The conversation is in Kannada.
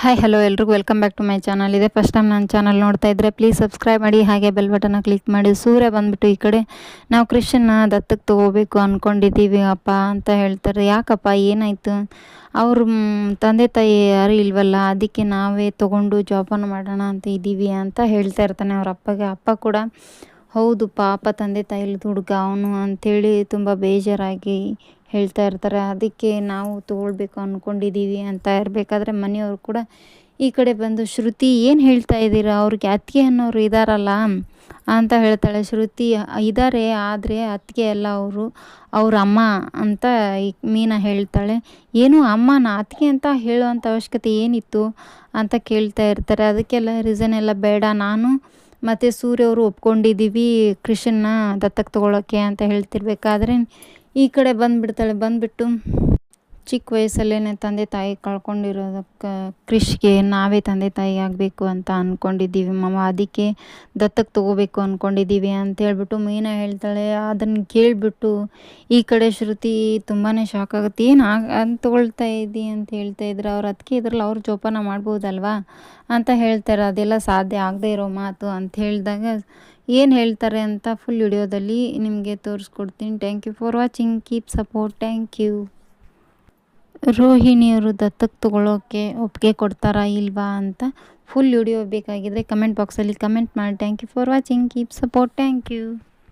ಹಾಯ್ ಹಲೋ ಎಲ್ರಿಗೂ. Welcome back to my channel ಇದೆ ಫಸ್ಟ್ ಟೈಮ್ ನನ್ನ ಚಾನಲ್ ನೋಡ್ತಾ ಇದ್ರೆ ಪ್ಲೀಸ್ ಸಬ್ಸ್ಕ್ರೈಬ್ ಮಾಡಿ, ಹಾಗೆ ಬೆಲ್ ಬಟನ್ನ ಕ್ಲಿಕ್ ಮಾಡಿ. ಸೂರ್ಯ ಬಂದ್ಬಿಟ್ಟು ಈ ಕಡೆ ನಾವು ಕೃಷ್ಣನ ದತ್ತಕ್ಕೆ ತೊಗೋಬೇಕು ಅಂದ್ಕೊಂಡಿದ್ದೀವಿ ಅಪ್ಪ ಅಂತ ಹೇಳ್ತಾರೆ. ಯಾಕಪ್ಪ? ಏನಾಯಿತು? ಅವ್ರ ತಂದೆ ತಾಯಿ ಯಾರು ಇಲ್ವಲ್ಲ? ಅದಕ್ಕೆ ನಾವೇ ತೊಗೊಂಡು ಜಾಬನ್ನು ಮಾಡೋಣ ಅಂತ ಇದ್ದೀವಿ ಅಂತ ಹೇಳ್ತಾ ಇರ್ತಾನೆ ಅವ್ರ ಅಪ್ಪಗೆ. ಅಪ್ಪ ಕೂಡ, ಹೌದು ಪಾಪ ತಂದೆ ತಾಯಿಲಿ ಹುಡುಗ. ಅವನು ಅಂಥೇಳಿ ತುಂಬ ಬೇಜಾರಾಗಿ ಹೇಳ್ತಾ ಇರ್ತಾರೆ, ಅದಕ್ಕೆ ನಾವು ತೊಗೊಳ್ಬೇಕು ಅಂದ್ಕೊಂಡಿದ್ದೀವಿ ಅಂತ ಇರಬೇಕಾದ್ರೆ ಮನೆಯವರು ಕೂಡ ಈ ಕಡೆ ಬಂದು, ಶ್ರುತಿ, ಏನು ಹೇಳ್ತಾ ಇದ್ದೀರಾ? ಅವ್ರಿಗೆ ಅತ್ತಿಗೆ ಅನ್ನೋರು ಇದ್ದಾರಲ್ಲ ಅಂತ ಹೇಳ್ತಾಳೆ. ಶ್ರುತಿ ಇದ್ದಾರೆ ಆದರೆ ಅತ್ತಿಗೆ ಅಲ್ಲ ಅವರು, ಅವ್ರ ಅಮ್ಮ ಅಂತ ಈ ಮೀನಾ ಹೇಳ್ತಾಳೆ. ಏನು ಅಮ್ಮ ನಾ ಅತ್ತಿಗೆ ಅಂತ ಹೇಳುವಂಥ ಅವಶ್ಯಕತೆ ಏನಿತ್ತು? ಅಂತ ಕೇಳ್ತಾ ಇರ್ತಾರೆ. ಅದಕ್ಕೆಲ್ಲ ರೀಸನ್ ಎಲ್ಲ ಬೇಡ. ನಾನು ಮತ್ತು ಸೂರ್ಯವರು ಒಪ್ಕೊಂಡಿದ್ದೀವಿ ಕೃಷ್ಣನ ದತ್ತಕ್ಕೆ ತೊಗೊಳಕ್ಕೆ ಅಂತ ಹೇಳ್ತಿರ್ಬೇಕಾದ್ರೆ ಈ ಕಡೆ ಬಂದುಬಿಡ್ತಾಳೆ ಬಂದುಬಿಟ್ಟು ಚಿಕ್ಕ ವಯಸ್ಸಲ್ಲೇ ತಂದೆ ತಾಯಿ ಕಳ್ಕೊಂಡಿರೋದಕ್ಕೆ ಕೃಷಿಗೆ ನಾವೇ ತಂದೆ ತಾಯಿ ಆಗಬೇಕು ಅಂತ ಅಂದ್ಕೊಂಡಿದ್ದೀವಿ ಮಾವ, ಅದಕ್ಕೆ ದತ್ತಕ್ಕೆ ತೊಗೋಬೇಕು ಅಂದ್ಕೊಂಡಿದ್ದೀವಿ ಅಂತ ಹೇಳ್ಬಿಟ್ಟು ಮೀನಾ ಹೇಳ್ತಾಳೆ. ಅದನ್ನು ಕೇಳಿಬಿಟ್ಟು ಈ ಕಡೆ ಶ್ರುತಿ ತುಂಬಾ ಶಾಕ್ ಆಗುತ್ತೆ. ಏನು ಅಂತ ತೊಗೊಳ್ತಾ ಇದ್ದಿ ಅಂತ ಹೇಳ್ತಾ ಇದ್ರು. ಅವ್ರು ಅದಕ್ಕೆ ಇದ್ರಲ್ಲಿ ಅವ್ರು ಜೋಪಾನ ಮಾಡ್ಬೋದಲ್ವಾ ಅಂತ ಹೇಳ್ತಾರೆ. ಅದೆಲ್ಲ ಸಾಧ್ಯ ಆಗದೆ ಇರೋ ಮಾತು ಅಂತ ಹೇಳಿದಾಗ ಏನು ಹೇಳ್ತಾರೆ ಅಂತ ಫುಲ್ ವಿಡಿಯೋದಲ್ಲಿ ನಿಮಗೆ ತೋರಿಸ್ಕೊಡ್ತೀನಿ. Thank you for watching keep support thank you ರೋಹಿಣಿಯವರು ದತ್ತಕ್ಕೆ ತೊಗೊಳ್ಳೋಕ್ಕೆ ಒಪ್ಪಿಗೆ ಕೊಡ್ತಾರಾ ಇಲ್ವಾ ಅಂತ ಫುಲ್ ವಿಡಿಯೋ ಬೇಕಾಗಿದ್ದರೆ ಕಮೆಂಟ್ ಬಾಕ್ಸಲ್ಲಿ ಕಮೆಂಟ್ ಮಾಡಿ. Thank you for watching keep support thank you